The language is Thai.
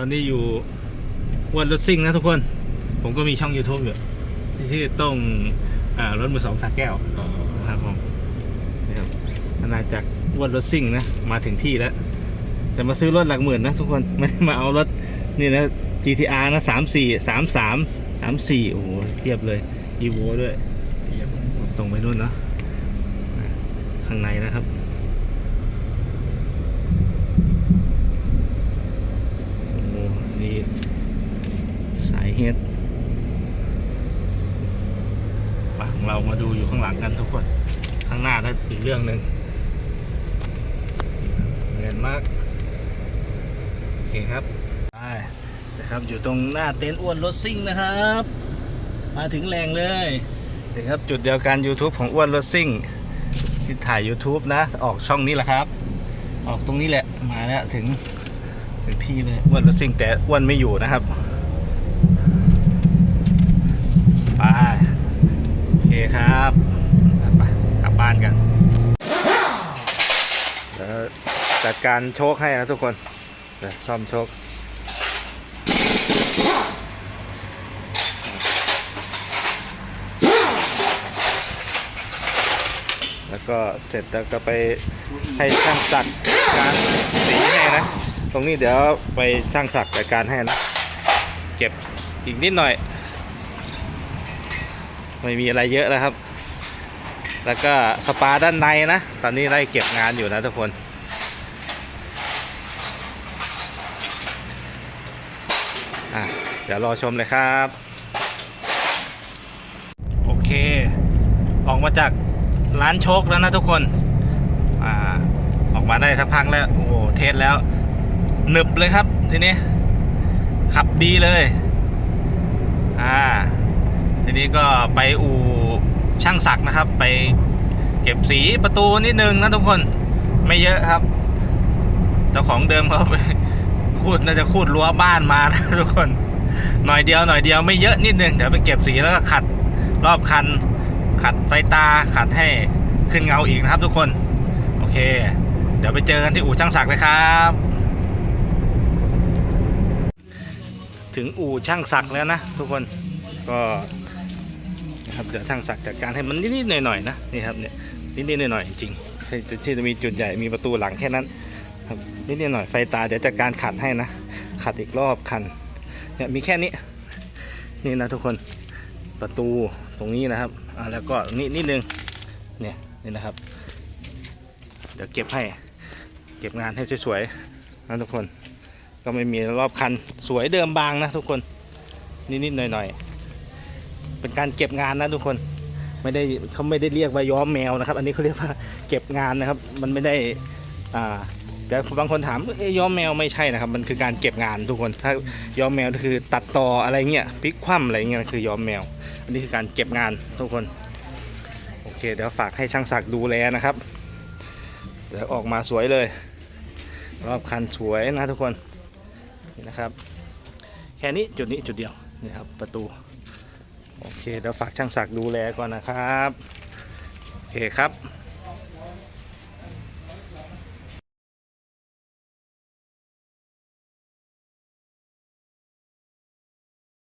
ตอนนี้อยู่อ้วนรถซิ่งนะทุกคน ผมก็มีช่อง YouTube อยู่ที่ชื่อต้องอ่ารถมือสองสักแก้วนะครับผมนี่ครับอาณาจักรอ้วนรถซิ่งนะ มาถึงที่แล้ว แต่มาซื้อรถหลักหมื่นนะทุกคน ไม่ได้มาเอารถนี่นะ GTR นะสามสี่สามสามสามสี่โอ้โหเทียบเลย EVO ด้วยตรงไปนู่นเนาะข้างในนะครับ โอ้โหนี่สาย เฮดปของเรามาดูอยู่ข้างหลังกันทุกคน ข้างหน้านั่นอีกเรื่องหนึ่งเงินมาก โอเคครับไปนะครับ อยู่ตรงหน้าเต็นท์อ้วนรถซิ่งนะครับ มาถึงแรงเลยนะครับจุดเดียวกัน YouTube ของอ้วนรถซิ่ง ที่ถ่าย YouTube นะ ออกช่องนี้แหละครับ ออกตรงนี้แหละมาแล้วถึงถึงที่เลยอ้วนรถซิ่งแต่อ้วนไม่อยู่นะครับ ไป โอเคครับไปกลับบ้านกันเดี๋ยวจัดการโชคให้นะทุกคนซ่อมโชคแล้วก็เสร็จแล้วก็ไปให้ช่างสักการสีให้นะ ตรงนี้เดี๋ยวไปช่างสักจัดการให้นะ เก็บอีกนิดหน่อย ไม่มีอะไรเยอะแล้วครับ แล้วก็สปาด้านในนะ ตอนนี้ไล่เก็บงานอยู่นะทุกคน อะ เดี๋ยวรอชมเลยครับ โอเค ออกมาจากร้านโชคแล้วนะทุกคน อ่า ออกมาได้สักพักแล้ว โอ้โห เทสแล้ว หนึบเลยครับทีนี้ ขับดีเลย อ่า ทีนี้ก็ไปอู่ช่างศักนะครับ ไปเก็บสีประตูนิดนึงนะทุกคนไม่เยอะครับเจ้าของเดิมเขาไปคูดน่าจะคูดรั้วบ้านมานะทุกคนหน่อยเดียวหน่อยเดียวไม่เยอะนิดนึงเดี๋ยวไปเก็บสีแล้วก็ขัดรอบคัน ขัดไฟตาขัดให้ขึ้นเงาอีกนะครับทุกคน โอเค เดี๋ยวไปเจอกันที่อู่ช่างศักดิ์เลยครับ ถึงอู่ช่างศักดิ์แล้วนะทุกคนก็ นะครับเดี๋ยวช่างศักจัดการให้มันนิดๆหน่อยๆนะนี่ครับเนี่ยนิดๆหน่อยๆจริงๆที่จะมีจุดใหญ่มีประตูหลังแค่นั้นครับนิดๆหน่อยไฟตาเดี๋ยวจัดการขัดให้นะขัดอีกรอบคันเนี่ยมีแค่นี้นี่นะทุกคนประตูตรงนี้นะครับอ่าแล้วก็นี่นิดนึงเนี่ยนี่นะครับ เดี๋ยวเก็บให้เก็บงานให้สวยๆนะทุกคนก็ไม่มีรอบคันสวยเดิมบางนะทุกคนนิดๆหน่อยๆ เป็นการเก็บงานนะทุกคนไม่ได้เขาไม่ได้เรียกว่าย้อมแมวนะครับ อันนี้เขาเรียกว่าเก็บงานนะครับ มันไม่ได้อ่าเดี๋ยวบางคนถามเอ้ยย้อมแมวไม่ใช่นะครับ มันคือการเก็บงานทุกคน ถ้าย้อมแมวก็คือตัดต่ออะไรเงี้ยพลิกคว่ำอะไรเงี้ยคือย้อมแมว อันนี้คือการเก็บงานทุกคนโอเค เดี๋ยวฝากให้ช่างศักดิ์ดูแลนะครับเดี๋ยวออกมาสวยเลย รอบคันสวยนะทุกคนนี่นะครับ แค่นี้จุดนี้จุดเดียวนี่ครับประตู โอเคเดี๋ยวฝากช่างศักดิ์ดูแลก่อนนะครับ โอเคครับ